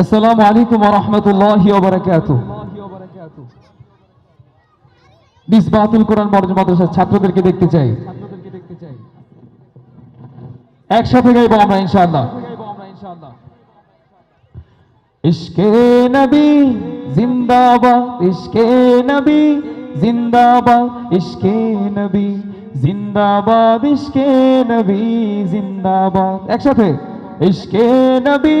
আসসালামু আলাইকুম রহমতুল্লাহি বিসবাতুল কোরআন মর্জ মাদ্রাসার ছাত্রদেরকে দেখতে চাই। একসাথে গাইব আমরা ইনশাআল্লাহ। ইশকে নবী জিন্দাবাদ, ইশকে নবী জিন্দাবাদ, ইশকে নবী জিন্দাবাদ, ইশকে নবী জিন্দাবাদ। একসাথে, ইশকে নবী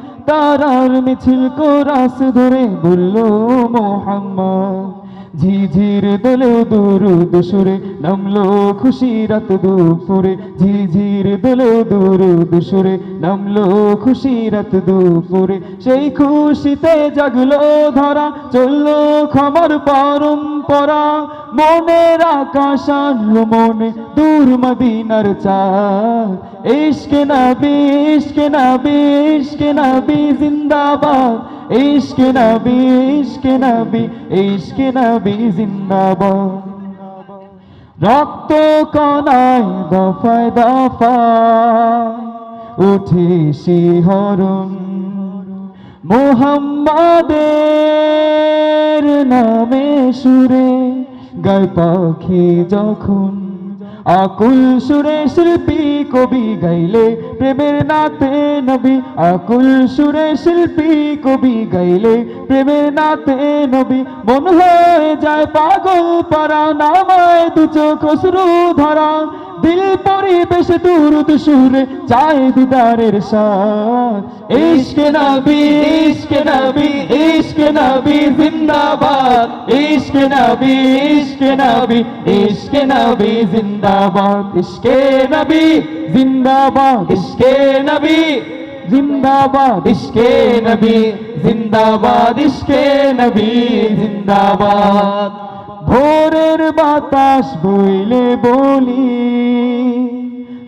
তারার মিছিল কোরাস ধরে বলল মোহাম্মদ। ঝিঝির দোলে দুরুদ সুরে, নামলো খুশি রাত দুপুরে। ঝিঝির দোলে দুরুদ সুরে, নামলো খুশি রাত দুপুরে। সেই খুশিতে জাগলো ধরা, চলল খবর পরম্পরা। মনের আকাশ মনে দূর মদিনার চার ইশকে নবী ইশকে নবী ইশকে নবী জিন্দাবাদ। ইশকে নবী ইশকে নবী ইশকে নবী জিন্দাবাদ। রক্ত কনায় দফায় দফায় উঠে শিহরণ। মোহাম্মদের নামে সুরে গায় পাখি যখন আকুল সুরে শিল্পী কবি গাইলে, প্রেমের নাতে নবী। আকুল সুরে শিল্পী কবি গাইলে, প্রেমের নাতে নবী। মন হয়ে যায় পাগল পারা নামায় দু চোখ ধরা। দিল পরিবেশ দুরুদ সুরে চায় দিদারের সাথ ইশকে নবী ইশকে নবী ইশকে নবী জিন্দাবাদ ইশকে নবী ইশকে নবী ইশকে নবী জিন্দাবাদ ইশকে নবী জিন্দাবাদ ইশকে নবী জিন্দাবাদ ইশকে নবী জিন্দাবাদ ইশকে নবী জিন্দাবাদ ভোরের বাতাস বইলে বলি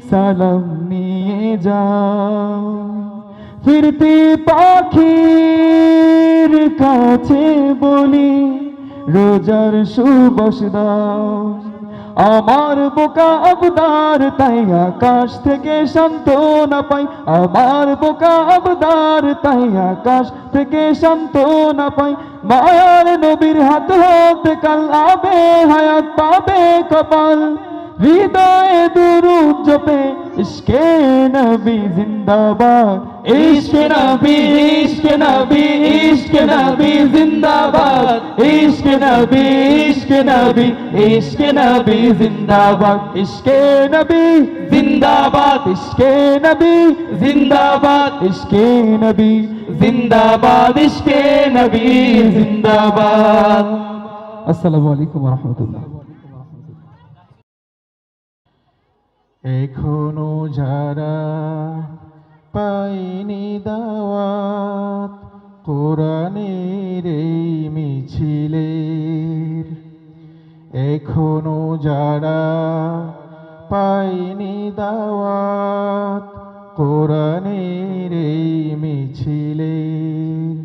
সালাম নিয়ে যাও। ফিরতি পাখির কাছে বলি রোজার সুবস দাও। আমার বোকা আবদার, তাই আকাশ থেকে সান্ত্বনা পাই। আমার বোকা আবদার, তাই আকাশ থেকে সান্ত্বনা পাই। মায়ার নবীর হাত হতে কাল আবে, হায়াত পাবে কপাল। হৃদয়ে দুরুদ জপে, ইশকে নবী জিন্দাবাদ। ইশকে নবী ইশকে নবী নবী, ইশকে নবী ইশকে নবী, জিন্দাবাদ। ইশকে নবী, জিন্দাবাদ। ইশকে নবী, জিন্দাবাদ। ইশকে নবী, জিন্দাবাদ। ইশকে নবী, জিন্দাবাদ। আসসালামু আলাইকুম ওয়া এখনও যারা পাইনি দাওয়াত কোরআনের এখনও যারা পাইনি দাওয়াত কোরআনের এই মিছিলের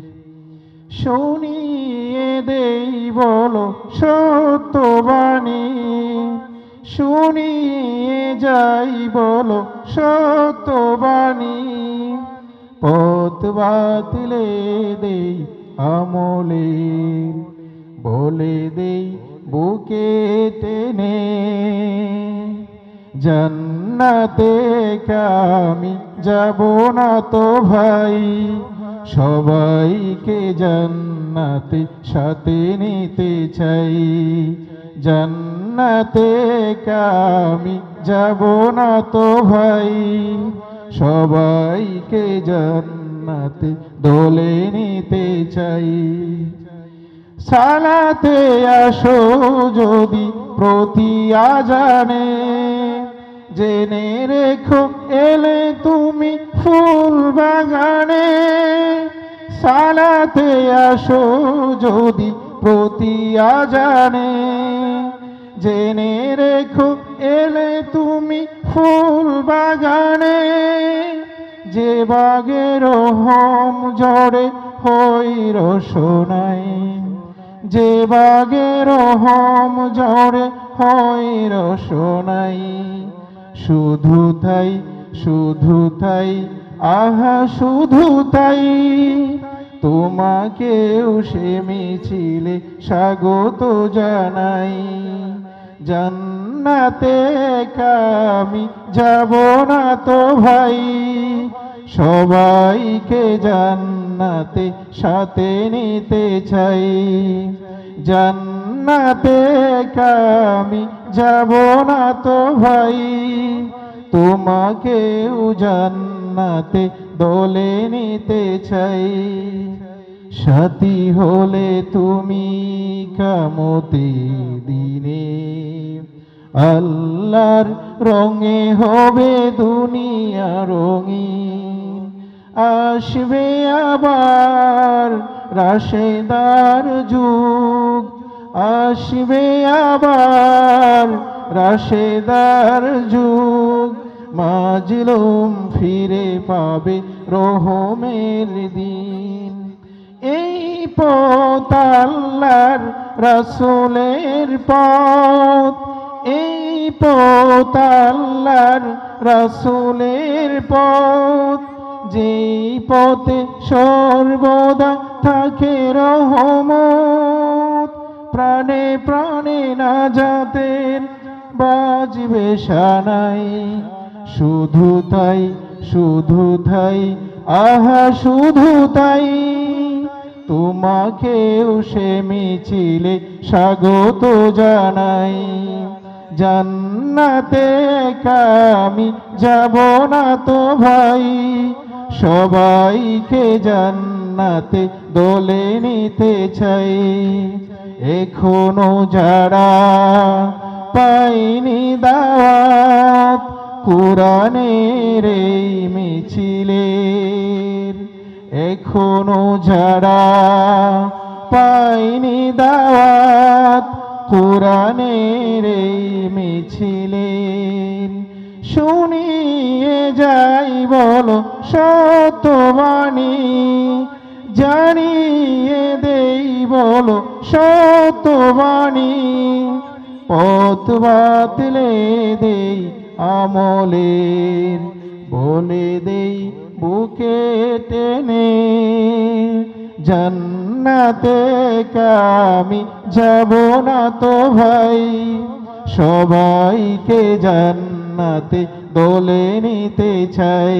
শুনিয়ে দেই বলো সত্যবাণী, শুনিয়ে যাই বলো সত্যবাণী, পথ বাতলে দেই আমলে, বলে দেই বুকে টেনে, জান্নাতে আমি যাব না তো ভাই। সবাইকে জান্নাতে সাথে নিতে চাই। জান্নাতে কামি যাব না তো ভাই। সবাইকে জান্নাতে দোলে নিতে চাই। সালাতে আসো যদি প্রতি আজানে। জেনে রেখো, এলে তুমি ফুল বাগানে। সালাতে আসো যদি প্রতিয়া জানে জেনে রেখো, এলে তুমি ফুল বাগানে। যে বাগের হোম জড়ে হই রসনাই যে বাগের হোম জড়ে হয় রসনাই। শুধু তাই শুধু তাই, আহা, শুধু তাই। তোমাকেও সে মিছিলে স্বাগত জানাই। জান্নাতে কামি যাব না তো ভাই, সবাইকে জান্নাতে সাথে নিতে চাই। জান্নাতে কামি যাব না তো ভাই। তোমাকেও জান্নাতে দোলে নিতে চাই। সাথী হলে তুমি কামতে দিনে। আল্লাহর রঙে হবে দুনিয়া রঙিন। আসবে আবার রাশেদার যুগ। আসবে আবার রাশেদার যুগ। মাজলুম ফিরে পাবে রহমের দিন। এই পথ আল্লাহর রাসূলের পথ। এই পথ আল্লাহর রাসূলের পথ। যেই পথে সর্বদা থাকে রহমত, প্রাণে প্রাণে না যাতেন বাজবে সানাই। শুধু তাই শুধু তাই, আহা, শুধু তাই। তোমাকেও সে মিছিলে স্বাগত জানাই। জান্নাতে কামি যাব না তো ভাই। সবাইকে জান্নাতে দোলে নিতে চাই। এখনও যারা পাইনি দাওয়াত, কোরআনের এই মিছিলের, এখনও যারা পাইনি দাওয়াত, কোরআনের এই মিছিলের বলো সত্যবাণী জানিয়ে দেই বলো সত্যবাণী। পথ বাতলে দেই আমলের, বলে দেই বুকে টেনে। জান্নাতে কামি যাব না তো ভাই, সবাইকে জান্নাতে দোলে নিতে চাই।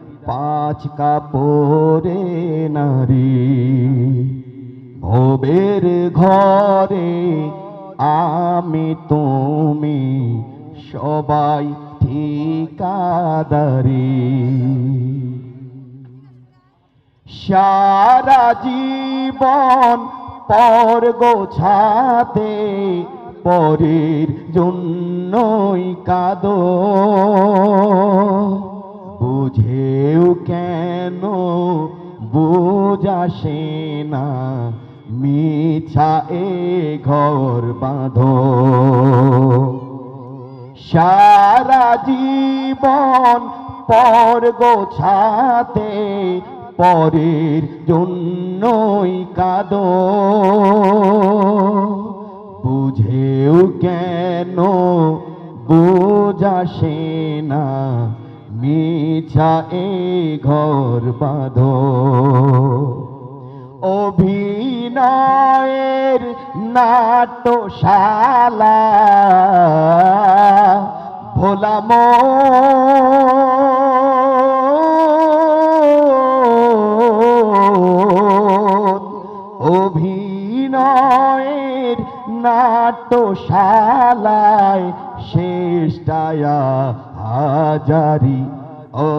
পাঁচ কাপড়ে নারী, ভবের ঘরে আমি তুমি সবাই ঠিকাদারি। সারা জীবন পর গোছাতে, পরের জন্যই কাদ। বুঝেও কেন বোঝাসে না, মিছা এ ঘর বাঁধো। সারা জীবন পর গোছাতে, পরের জন্যই কাদ। বুঝেও কেন বোঝাসে না মিছা এ ঘর বাঁধো। অভিনয়ের নাট্যশালা ভোলাম অভিনয়ের নাট্যশালায় শেষটায়া হাজারি। ও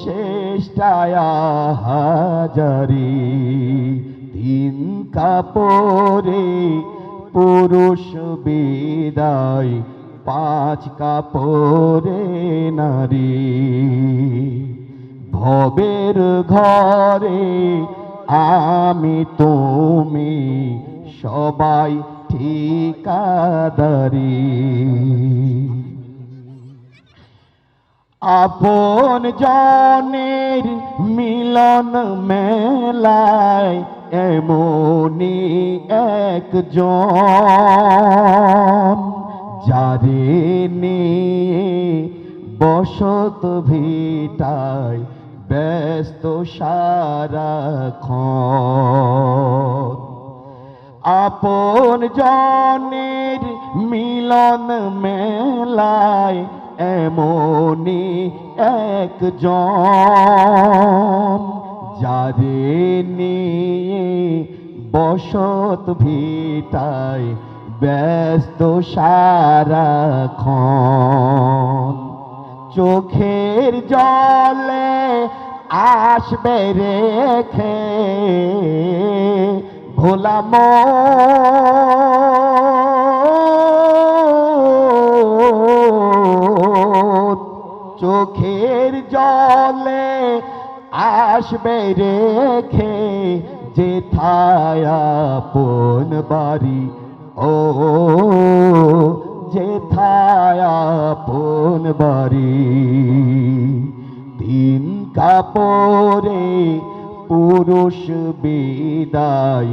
শেষটায়া হাজারি। তিন কাপড়ে পুরুষ বিদায়, পাঁচ কাপড়ে নারী। ভবের ঘরে আমি তুমি সবাই ঠিকাদারি। আপন জনের মিলন মেলায় এমনি একজন যারে বসত ভিটায় ব্যস্ত সারাক্ষণ। আপন জনের মিলন মেলায় এমনি একজন যারে নিয়ে বসত ভিটায় ব্যস্ত সারাক্ষণ। চোখের জলে আসবে রেখে ভোলাম চোখের জলে আসবে রেখে যেথায় আপন বাড়ি। ও, যেথায় আপন বাড়ি। তিন কাপড়ে পুরুষ বিদায়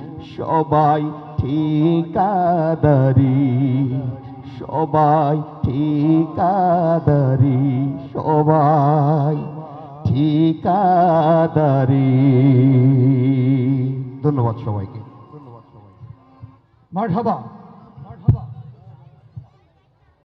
সবাই ঠিকাদারি সবাই ঠিকাদারি সবাই ঠিকাদারি। ধন্যবাদ সবাইকে। মারহাবা।